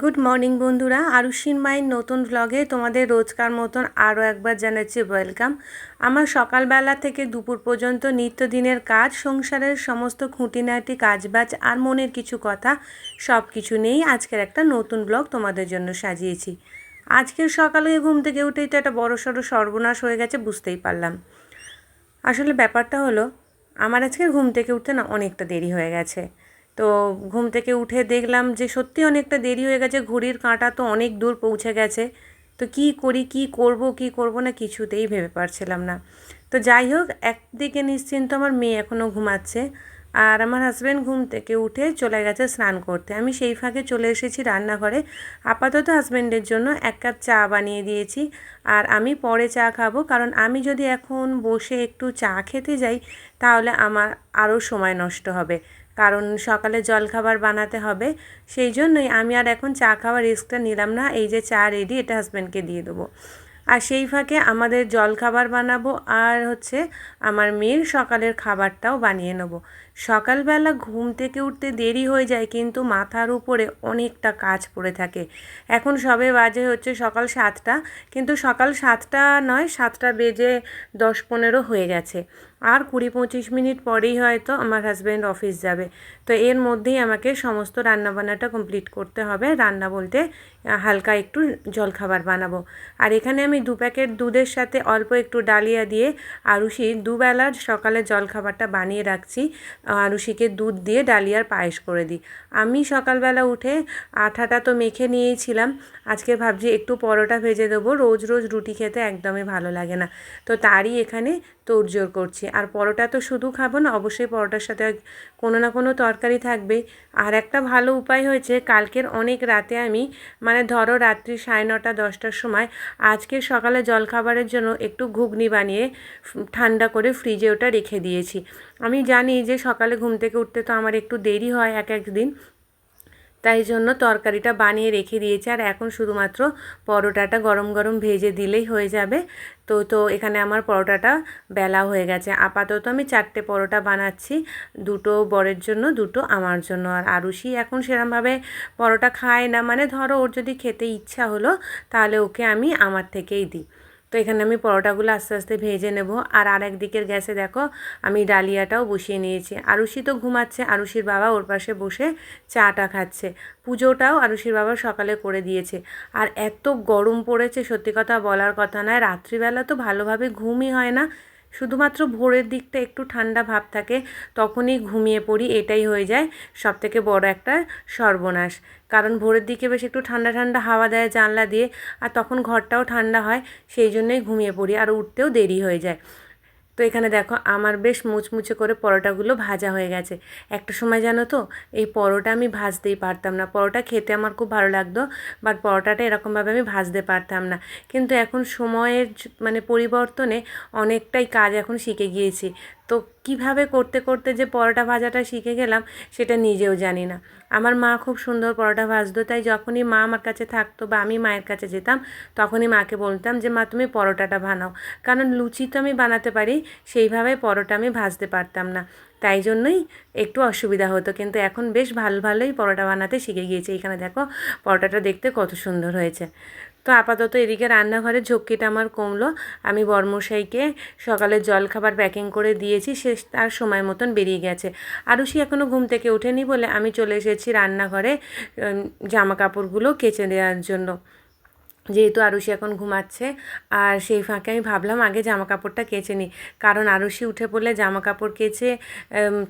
Good morning বন্ধুরা। আরুষিন মায়ের নতুন ব্লগে তোমাদের রোজকার মতন আরও একবার জানাচ্ছি ওয়েলকাম আমার সকালবেলা থেকে দুপুর পর্যন্ত নিত্যদিনের কাজ, সংসারের সমস্ত খুঁটিনাটি, কাজবাজ আর মনের কিছু কথা সব কিছু নিয়েই আজকের একটা নতুন ব্লগ তোমাদের জন্য সাজিয়েছি। আজকের সকালে ঘুম থেকে উঠেই তো একটা বড় সড়ো সর্বনাশ হয়ে গেছে, বুঝতেই পারলাম। আসলে ব্যাপারটা হলো, আমার আজকে ঘুম থেকে উঠতে না অনেকটা দেরি হয়ে গেছে। তো ঘুম থেকে উঠে দেখলাম যে সত্যি অনেকটা দেরি হয়ে গেছে, ঘড়ির কাঁটা তো অনেক দূর পৌঁছে গেছে। তো কি করি, কি করব কি করব না কিছুতেই ভেবে পারছিলাম না। তো যাই হোক, একদিকে নিশ্চিন্ত আমার মেয়ে এখনও ঘুমাচ্ছে আর আমার হাজব্যান্ড ঘুম থেকে উঠে চলে গেছে স্নান করতে। আমি সেই ফাঁকে চলে এসেছি রান্নাঘরে। আপাতত হাজব্যান্ডের জন্য এক কাপ চা বানিয়ে দিয়েছি আর আমি পরে চা খাব। কারণ আমি যদি এখন বসে একটু চা খেতে যাই, তাহলে আমার আরও সময় নষ্ট হবে। কারণ সকালে জলখাবার বানাতে হবে। সেই জন্যই আমি আর এখন চা খাওয়ার রিস্কটা নিলাম না, এই যে চা রেডি এটা হাজব্যান্ডকে দিয়ে দেবো। আর সেই ফাঁকে আমাদের জলখাবার বানাবো আর হচ্ছে আমার মেয়ের সকালের খাবারটাও বানিয়ে নেব। সকালবেলা ঘুম থেকে উঠতে দেরি হয়ে যায়, কিন্তু মাথার উপরে অনেকটা কাজ পড়ে থাকে। এখন সবে বাজে হচ্ছে সকাল সাতটা, কিন্তু সকাল সাতটা নয়, সাতটা বেজে দশ পনেরো হয়ে গেছে। আর কুড়ি পঁচিশ মিনিট পরেই হয়তো আমার হাজব্যান্ড অফিস যাবে। তো এর মধ্যেই আমাকে সমস্ত রান্নাবান্নাটা কমপ্লিট করতে হবে। রান্না বলতে হালকা একটু জলখাবার বানাবো। আর এখানে আমি দু প্যাকেট দুধের সাথে অল্প একটু ডালিয়া দিয়ে আরুষি দুবেলার সকালে জলখাবারটা বানিয়ে রাখছি। আরুষিকে দুধ দিয়ে ডালিয়ার পায়েস করে দিই। আমি সকালবেলা উঠে আঠাটা তো মেখে নিয়েছিলাম। আজকে ভাবছি একটু পরোটা ভেজে দেবো। রোজ রোজ রুটি খেতে একদমই ভালো লাগে না। তো তারই এখানে তোড়জোড় করছি। আর পরোটা তো শুধু খাব না, অবশ্যই পরোটার সাথে কোনো না কোনো তরকারি থাকবে আর একটা ভালো উপায় হয়েছে, কালকের অনেক রাতে আমি মানে ধরো রাত্রি সাড়ে নটা, দশটার সময় আজকে সকালে জলখাবারের জন্য একটু ঘুগনি বানিয়ে ঠান্ডা করে ফ্রিজে ওটা রেখে দিয়েছি। আমি জানি যে সকালে ঘুম থেকে উঠতে তো আমার একটু দেরি হয় এক এক দিন তাই জন্য তরকারিটা বানিয়ে রেখে দিয়েছি। আর এখন শুধুমাত্র পরোটাটা গরম গরম ভেজে দিলেই হয়ে যাবে। তো তো এখানে আমার পরোটাটা বেলা হয়ে গেছে। আপাতত আমি চারটে পরোটা বানাচ্ছি, দুটো বরের জন্য, দুটো আমার জন্য। আর আরুষি এখন সেরমভাবে পরোটা খায় না। মানে ধরো ওর যদি খেতে ইচ্ছা হলো, তাহলে ওকে আমি আমার থেকেই দিই। এখানে আমি পরোটাগুলো আস্তে আস্তে ভেজে নেব। আর আরেক দিকের গ্যাসে দেখো, আমি ডালিয়াটাও বসিয়ে নিয়েছি। আরুষি তো ঘুমাচ্ছে আরুষির বাবা ওর পাশে বসে চাটা খাচ্ছে। পুজোটাও আরুষির বাবা সকালে করে দিয়েছে। আর এত গরম পড়েছে, সত্যি কথা বলার কথা নয়। রাত্রিবেলা তো ভালোভাবে ঘুমই হয় না। শুধুমাত্র ভোরের দিকটা একটু ঠান্ডা ভাব থাকে, তখনই ঘুমিয়ে পড়ি, এটাই হয়ে যায় সব থেকে বড় একটা সর্বনাশ। কারণ ভোরের দিকে বেশ একটু ঠান্ডা ঠান্ডা হাওয়া দেয় জানলা দিয়ে, আর তখন ঘরটাও ঠান্ডা হয়, সেই জন্যই ঘুমিয়ে পড়ি, আর উঠতেও দেরি হয়ে যায়। তো এখানে দেখো আমার বেশ মুচমুচে করে পরোটাগুলো ভাজা হয়ে গেছে। একটা সময় জানো তো, এই পরোটা আমি ভাজতেই পারতাম না। পরোটা খেতে আমার খুব ভালো লাগতো বাট পরোটাটা এরকমভাবে আমি ভাজতে পারতাম না। কিন্তু এখন সময়ের মানে পরিবর্তনে অনেকটাই কাজ এখন শিখে গিয়েছি। তো কীভাবে করতে করতে যে পরোটা ভাজাটা শিখে গেলাম, সেটা নিজেও জানি না। আমার মা খুব সুন্দর পরোটা ভাজতো, তাই যখনই মা আমার কাছে থাকতো বা আমি মায়ের কাছে যেতাম, তখনই মাকে বলতাম যে, মা, তুমি পরোটাটা বানাও। কারণ লুচি তো আমি বানাতে পারি, সেইভাবে পরোটা আমি ভাজতে পারতাম না। তাই জন্যই একটু অসুবিধা হতো, কিন্তু এখন বেশ ভালো ভালোই পরোটা বানাতে শিখে গিয়েছি। এখানে দেখো, পরোটাটা দেখতে কত সুন্দর হয়েছে। তো আপাতত এদিকে রান্নাঘরের ঝক্কিটা আমার কমলো। আমি বর্মশাইকে সকালে জলখাবার প্যাকিং করে দিয়েছি, সে তার সময় মতন বেরিয়ে গেছে। আরুষি এখনও ঘুম থেকে ওঠেনি বলে আমি চলে এসেছি রান্নাঘরে জামা কাপড়গুলো কেচে দেওয়ার জন্য। যেহেতু আরুষি এখন ঘুমাচ্ছে, আর সেই ফাঁকে আমি ভাবলাম আগে জামা কাপড়টা কেচে নিই। কারণ আরুষি উঠে পড়লে জামা কাপড় কেচে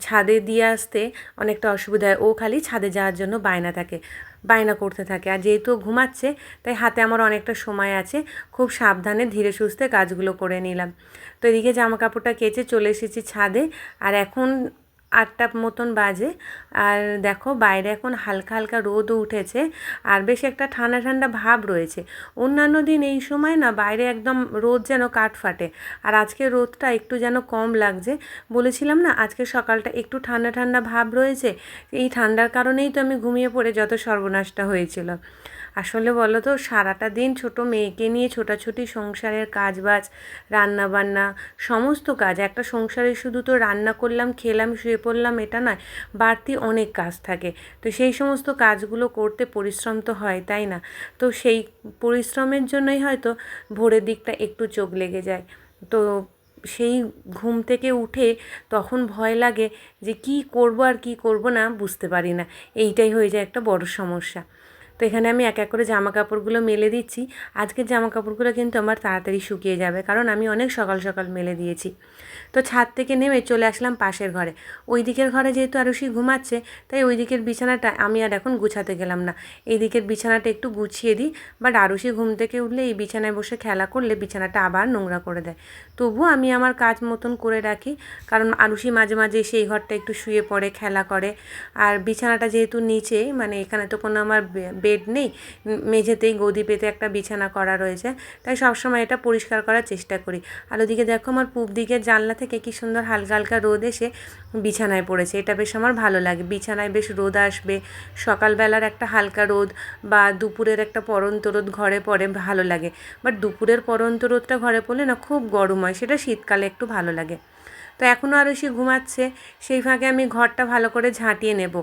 ছাদে দিয়ে আসতে অনেকটা অসুবিধা হয়। ও খালি ছাদে যাওয়ার জন্য বায়না থাকে। বায়না করতে থাকে। আর যেহেতু ঘুমাচ্ছে, তাই হাতে আমার অনেকটা সময় আছে। খুব সাবধানে ধীরে সুস্থে কাজগুলো করে নিলাম। তো এদিকে জামা কাপড়টা কেচে চলে এসেছি ছাদে। আর এখন আটটা মতন বাজে। আর দেখো বাইরে এখন হালকা হালকা রোদও উঠেছে আর বেশ একটা ঠান্ডা ঠান্ডা ভাব রয়েছে। অন্যান্য দিন এই সময় না বাইরে একদম রোদ যেন কাঠ ফাটে। আর আজকে রোদটা একটু যেন কম লাগছে। বলেছিলাম না আজকে সকালটা একটু ঠান্ডা ঠান্ডা ভাব রয়েছে। এই ঠান্ডার কারণেই তো আমি ঘুমিয়ে পড়ে যত সর্বনাশটা হয়েছিল। আসলে বলো তো, সারাটা দিন ছোট মেয়েকে নিয়ে ছোটাছুটি, সংসারের কাজ বাজ রান্না বান্না সমস্ত কাজ। একটা সংসারে শুধু তো রান্না করলাম, খেলাম, শুয়ে পড়লাম, এটা নয়, বাড়তি অনেক কাজ থাকে। তো সেই সমস্ত কাজগুলো করতে পরিশ্রম তো হয়, তাই না? তো সেই পরিশ্রমের জন্যই হয়তো ভোরের দিকটা একটু চোখ লেগে যায়। তো সেই ঘুম থেকে উঠে তখন ভয় লাগে যে কি করব আর কি করব না, বুঝতে পারি না। এইটাই হয়ে যায় একটা বড় সমস্যা। তো এখানে আমি এক এক করে জামা কাপড়গুলো মেলে দিচ্ছি। আজকের জামা কাপড়গুলো কিন্তু আমার তাড়াতাড়ি শুকিয়ে যাবে, কারণ আমি অনেক সকাল সকাল মেলে দিয়েছি। তো ছাদ থেকে নেমে চলে আসলাম পাশের ঘরে। ওই দিকের ঘরে যেহেতু আরুষি ঘুমাচ্ছে, তাই ওই দিকের বিছানাটা আমি আর এখন গুছাতে গেলাম না। এই দিকের বিছানাটা একটু গুছিয়ে দিই, বাট আরুষি ঘুম থেকে উঠলে এই বিছানায় বসে খেলা করলে বিছানাটা আবার নোংরা করে দেয়। তবুও আমি আমার কাজ মতন করে রাখি, কারণ আরুষি মাঝে মাঝে সেই ঘরটা একটু শুয়ে পড়ে, খেলা করে। আর বিছানাটা যেহেতু নিচে মানে এখানে তো কোনো আমার বেড নেই মেঝেতেই গদি পেতে একটা বিছানা করা রয়েছে, তাই সবসময় এটা পরিষ্কার করার চেষ্টা করি। আর ওদিকে দেখো আমার পূব দিকের জানলা থেকে কি সুন্দর হালকা হালকা রোদ এসে বিছানায় পড়েছে, এটা বেশ আমার ভালো লাগে, বিছানায় বেশ রোদ আসবে, সকালবেলার একটা হালকা রোদ বা দুপুরের একটা পরন্ত রোদ ঘরে পড়ে ভালো লাগে, বাট দুপুরের পরন্ত রোদটা ঘরে পড়লে না খুব গরম হয়, সেটা শীতকালে একটু ভালো লাগে। তো এখনও আরও সে ঘুমাচ্ছে, সেই ফাঁকে আমি ঘরটা ভালো করে ঝাঁটিয়ে নেব,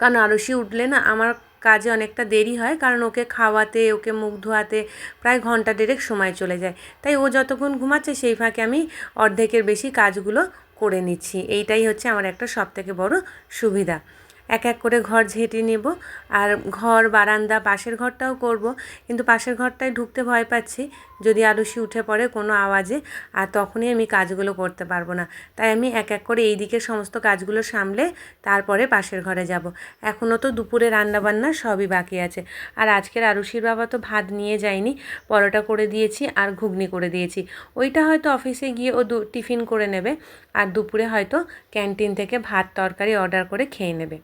কারণ আরশি উঠলে না আমার কাজে অনেকটা দেরি হয়, কারণ ওকে খাওয়াতে, ওকে মুখ ধোয়াতে প্রায় ঘণ্টা দেড়েক সময় চলে যায়। তাই ও যতক্ষণ ঘুমাচ্ছে, সেই ফাঁকে আমি অর্ধেকের বেশি কাজগুলো করে নিচ্ছি। এইটাই হচ্ছে আমার একটা সবথেকে বড় সুবিধা। এক এক করে ঘর ঝেঁটে নেব। আর ঘর, বারান্দা, পাশের ঘরটাও করব। কিন্তু পাশের ঘরটায় ঢুকতে ভয় পাচ্ছি। যদি আলুসি উঠে পড়ে কোনো আওয়াজে, আর তখনই আমি কাজগুলো করতে পারব না। তাই আমি এক এক করে এই দিকের সমস্ত কাজগুলো সামলে তারপরে পাশের ঘরে যাব। এখনও তো দুপুরে রান্নাবান্না সবই বাকি আছে। আর আজকের আরুষির বাবা তো ভাত নিয়ে যায়নি। পরোটা করে দিয়েছি আর ঘুগনি করে দিয়েছি। ওইটা হয়তো অফিসে গিয়ে ও দু টিফিন করে নেবে। আর দুপুরে হয়তো ক্যান্টিন থেকে ভাত তরকারি অর্ডার করে খেয়ে নেবে।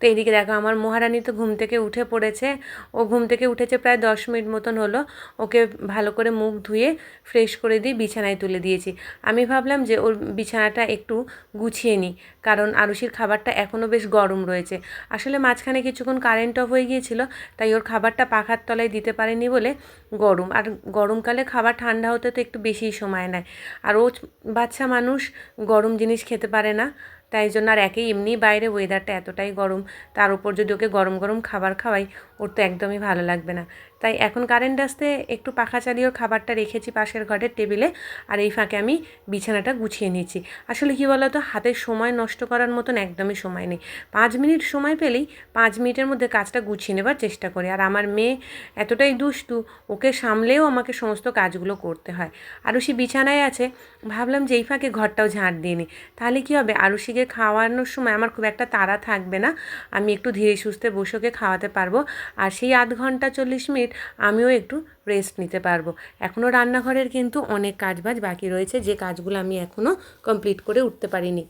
তো এদিকে দেখো, আমার মহারানী তো ঘুম থেকে উঠে পড়েছে। ও ঘুম থেকে উঠেছে প্রায় দশ মিনিট মতন হলো। ওকে ভালো করে মুখ ধুয়ে ফ্রেশ করে দিয়ে বিছানায় তুলে দিয়েছি। আমি ভাবলাম যে ওর বিছানাটা একটু গুছিয়ে নিই, কারণ আরুষির খাবারটা এখনও বেশ গরম রয়েছে। আসলে মাঝখানে কিছুক্ষণ কারেন্ট অফ হয়ে গিয়েছিল, তাই ওর খাবারটা পাখার তলায় দিতে পারেনি বলে গরম। আর গরমকালে খাবার ঠান্ডা হতে তো একটু বেশি সময় নেয়। আর ও বাচ্চা মানুষ গরম জিনিস খেতে পারে না। তাই জন্য আর একেই এমনি বাইরে ওয়েদারটা এতটাই গরম, তার উপর যদি ওকে গরম গরম খাবার খাওয়াই, ওর তো একদমই ভালো লাগবে না। তাই এখন কারেন্ট আসতে একটু পাখা চালিয়েও খাবারটা রেখেছি পাশের ঘরের টেবিলে, আর এই ফাঁকে আমি বিছানাটা গুছিয়ে নিয়েছি। আসলে কী বলতো হাতের সময় নষ্ট করার মতন একদমই সময় নেই। পাঁচ মিনিট সময় পেলেই পাঁচ মিনিটের মধ্যে কাজটা গুছিয়ে নেবার চেষ্টা করি। আর আমার মেয়ে এতটাই দুষ্টু, ওকে সামলেও আমাকে সমস্ত কাজগুলো করতে হয়। আরুষি বিছানায় আছে, ভাবলাম যে এই ফাঁকে ঘরটাও ঝাঁট দিয়ে নিই। তাহলে কী হবে আরুষিকে খাওয়ানোর সময় আমার খুব একটা তাড়া থাকবে না। আমি একটু ধীরে সুস্থে বসে ওকে খাওয়াতে পারব। আর সেই আধ ঘণ্টা চল্লিশ মিনিট আমিও একটু রেস্ট নিতে পারব। এখনও রান্নাঘরের কিন্তু অনেক কাজবাজ বাকি রয়েছে, যে কাজগুলো আমি এখনও কমপ্লিট করে উঠতে পারিনি।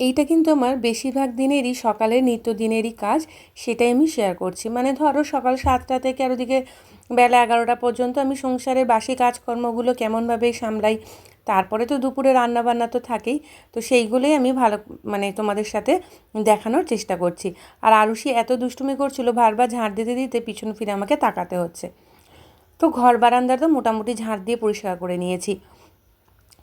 এইটা কিন্তু আমার বেশিরভাগ দিনেরই, সকালের নিত্যদিনেরই কাজ, সেটাই আমি শেয়ার করছি। মানে ধরো সকাল সাতটা থেকে আর ওদিকে বেলা এগারোটা পর্যন্ত আমি সংসারের বাসি কাজকর্মগুলো কেমনভাবে সামলাই তারপরে তো দুপুরে রান্না বান্না তো থাকেই, তো সেইগুলোই আমি ভালো মানে তোমাদের সাথে দেখানোর চেষ্টা করছি। আর আরুষি এত দুষ্টুমি করছিল, বারবার ঝাড় দিতে দিতে পিছন ফিরে আমাকে তাকাতে হচ্ছে। তো ঘর বারান্দার তো মোটামুটি ঝাড় দিয়ে পরিষ্কার করে নিয়েছি।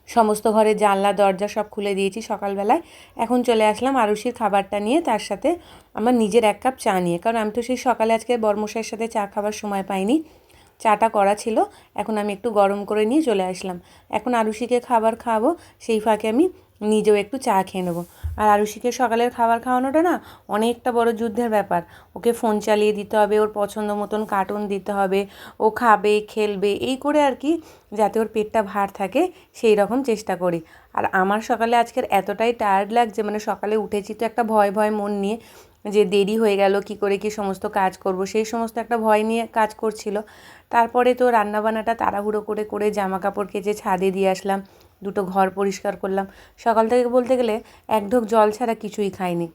সমস্ত ঘরের জানলা, দরজা সব খুলে দিয়েছি সকালবেলায়। এখন চলে আসলাম আরুষির খাবারটা নিয়ে, তার সাথে আমার নিজের এক কাপ চা নিয়ে। কারণ আমি তো সেই সকালে আজকে বর্মশাইয়ের সাথে চা খাবার সময় পাইনি। চাটা করা ছিল, এখন আমি একটু গরম করে নিয়ে চলে আসলাম। এখন আরুষিকে খাবার খাওয়াবো সেই ফাঁকে আমি নিজেও একটু চা খেয়ে নেব। আর আরুষিকে সকালের খাবার খাওয়ানোটা না অনেকটা বড় যুদ্ধের ব্যাপার। ওকে ফোন চালিয়ে দিতে হবে, ওর পছন্দ মতন কার্টুন দিতে হবে, ও খাবে, খেলবে, এই করে আর কি যাতে ওর পেটটা ভার থাকে, সেই রকম চেষ্টা করি। আর আমার সকালে আজকের এতটাই টায়ার্ড লাগছে মানে সকালে উঠেছি তো একটা ভয় ভয় মন নিয়ে যে দেরি হয়ে গেল, কি করে কি সমস্ত কাজ করব, সেই সমস্ত একটা ভয় নিয়ে কাজ করছিল তারপরে তো রান্নাবান্নাটা তাড়াহুড়ো করে করে জামা কাপড় কেচে ছাদে দিয়ে আসলাম, দুটো ঘর পরিষ্কার করলাম সকাল থেকে বলতে গেলে এক ঢোক জল ছাড়া কিছুই খাইনি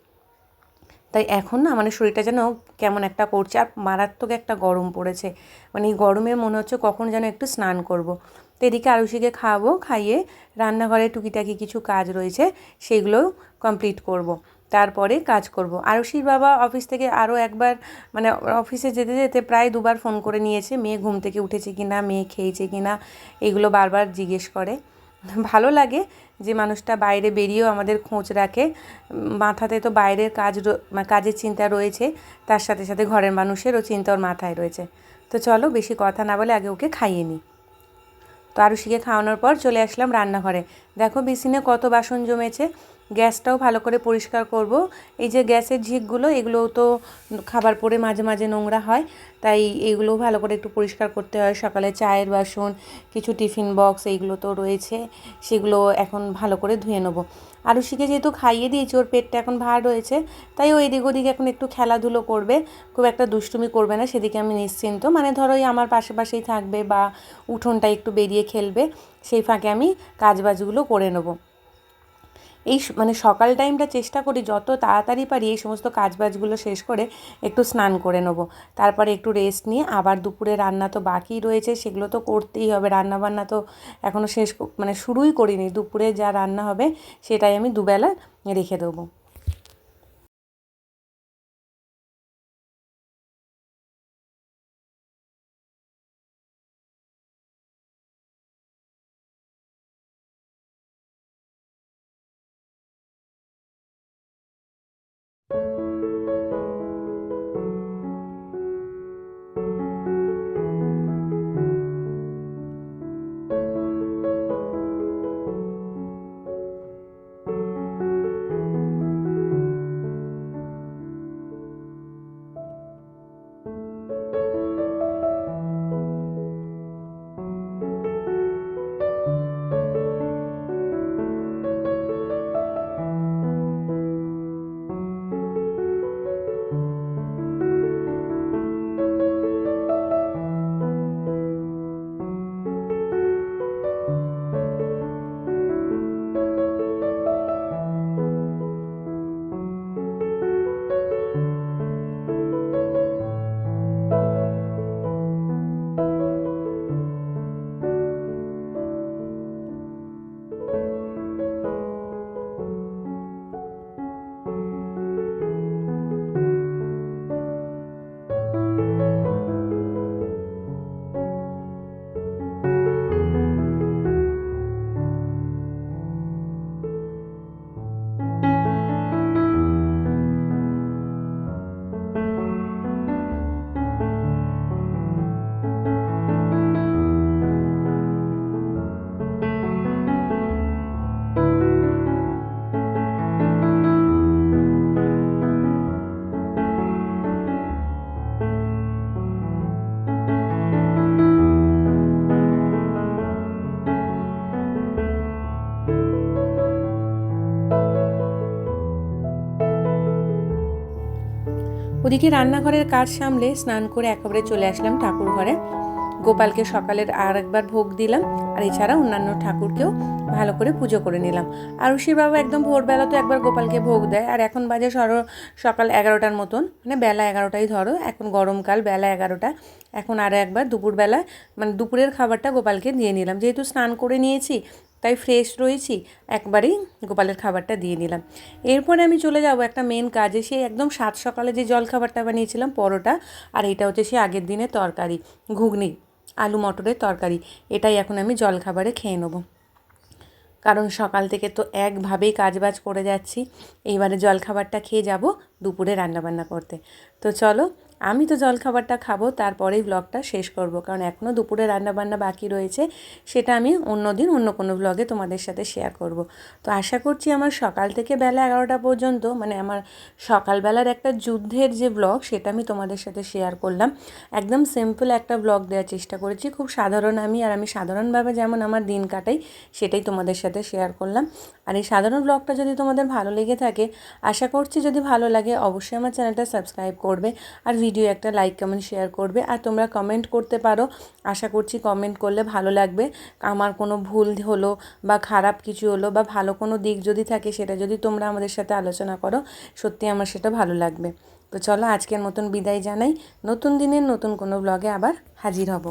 তাই এখন না মানে শরীরটা যেন কেমন একটা করছে, আর মারাত্মক একটা গরম পড়েছে মানে এই গরমে মনে হচ্ছে কখন যেন একটু স্নান করব। তো এদিকে আরুষিকে খাওয়াবো, খাইয়ে রান্নাঘরে টুকিটাকি কিছু কাজ রয়েছে সেগুলোও কমপ্লিট করব। তারপরে কাজ করব। আরুষির বাবা অফিস থেকে আরও একবার মানে অফিসে যেতে যেতে প্রায় দুবার ফোন করে নিয়েছে, মেয়ে ঘুম থেকে উঠেছে কি না মেয়ে খেয়েছে কি না এগুলো বারবার জিজ্ঞেস করে। ভালো লাগে যে মানুষটা বাইরে বেরিয়েও আমাদের খোঁজ রাখে। মাথাতে তো বাইরের কাজ কাজের চিন্তা রয়েছে, তার সাথে সাথে ঘরের মানুষেরও চিন্তা ওর মাথায় রয়েছে। তো চলো বেশি কথা না বলে আগে ওকে খাইয়ে নিই। তো আরুষিকে খাওয়ানোর পর চলে আসলাম রান্নাঘরে। দেখো, বেসিনে কত বাসন জমেছে। গ্যাসটাও ভালো করে পরিষ্কার করব। এই যে গ্যাসের ঝিকগুলো এগুলোও তো খাবার পরে মাঝে মাঝে নোংরা হয়, তাই এগুলোও ভালো করে একটু পরিষ্কার করতে হয়। সকালে চায়ের বাসন, কিছু টিফিন বক্স, এইগুলো তো রয়েছে, সেগুলো এখন ভালো করে ধুয়ে নেব। আরুষিকে যেহেতু খাইয়ে দিয়েছি, ওর পেটটা এখন ভার রয়েছে, তাই ও এদিক ওদিক এখন একটু খেলাধুলো করবে, খুব একটা দুষ্টুমি করবে না, সেদিকে আমি নিশ্চিন্ত। মানে ধরো আমার পাশে পাশেই থাকবে বা উঠোনটা একটু বেরিয়ে খেলবে, সেই ফাঁকে আমি কাজবাজগুলো করে নেব। এই মানে সকাল টাইমটা চেষ্টা করি যত তাড়াতাড়ি পারি এই সমস্ত কাজবাজগুলো শেষ করে একটু স্নান করে নেব। তারপরে একটু রেস্ট নিয়ে আবার দুপুরে রান্না তো বাকি রয়েছে, সেগুলো তো করতেই হবে। রান্না বান্না তো এখনও শেষ মানে শুরুই করিনি। দুপুরে যা রান্না হবে সেটাই আমি দুবেলা রেখে দেবো। ওদিকে রান্নাঘরের কাজ সামলে স্নান করে একেবারে চলে আসলাম ঠাকুর ঘরে। গোপালকে সকালের আর একবার ভোগ দিলাম, আর এছাড়া অন্যান্য ঠাকুরকেও ভালো করে পুজো করে নিলাম। আর বাবা একদম ভোরবেলা তো একবার গোপালকে ভোগ দেয়, আর এখন বাজে সর, সকাল এগারোটার মতন। মানে বেলা এগারোটাই ধরো, এখন গরমকাল, বেলা এগারোটা। এখন আরও একবার দুপুরবেলা মানে দুপুরের খাবারটা গোপালকে দিয়ে নিলাম। যেহেতু স্নান করে নিয়েছি তাই ফ্রেশ রয়েছি। একবারেই গোপালের খাবারটা দিয়ে নিলাম। এরপরে আমি চলে যাব একটা মেন কাজে সেই একদম সাত সকালে যে জল খাবারটা বানিয়েছিলাম, পরোটা, আর এটা হচ্ছে সে আগের দিনের তরকারি, ঘুগনি, আলু মটরের তরকারি, এটাই এখন আমি জল খাবারে খেয়ে নেব। কারণ সকাল থেকে তো একভাবেই কাজবাজ করে যাচ্ছি, এইবারে জলখাবারটা খেয়ে যাব দুপুরে রান্নাবান্না করতে। তো চলো আমি তো জলখাবারটা খাব, তারপরেই ব্লগটা শেষ করব। কারণ এখনও দুপুরে রান্নাবান্না বাকি রয়েছে, সেটা আমি অন্য দিন অন্য কোনো ব্লগে তোমাদের সাথে শেয়ার করব। তো আশা করছি আমার সকাল থেকে বেলা এগারোটা পর্যন্ত মানে আমার সকালবেলার একটা যুদ্ধের যে ব্লগ সেটা আমি তোমাদের সাথে শেয়ার করলাম। একদম সিম্পল একটা ব্লগ দেওয়ার চেষ্টা করেছি, খুব সাধারণ আমি, আর আমি সাধারণভাবে যেমন আমার দিন কাটাই, সেটাই তোমাদের সাথে শেয়ার করলাম। আর এই সাধারণ ব্লগটা যদি তোমাদের ভালো লেগে থাকে, আশা করছি যদি ভালো লাগে, অবশ্যই আমার চ্যানেলটা সাবস্ক্রাইব করবে। আর ভিডিও একটা লাইক কমেন্ট শেয়ার করবে আর তোমরা কমেন্ট করতে পারো। আশা করছি কমেন্ট করলে ভালো লাগবে। আমার কোনো ভুল হলো বা খারাপ কিছু হলো বা ভালো কোনো দিক যদি থাকে সেটা যদি তোমরা আমাদের সাথে আলোচনা করো, সত্যি আমার সেটা ভালো লাগবে। তো চলো আজকের মতন বিদায় জানাই। নতুন দিনের নতুন কোনো ব্লগে আবার হাজির হব।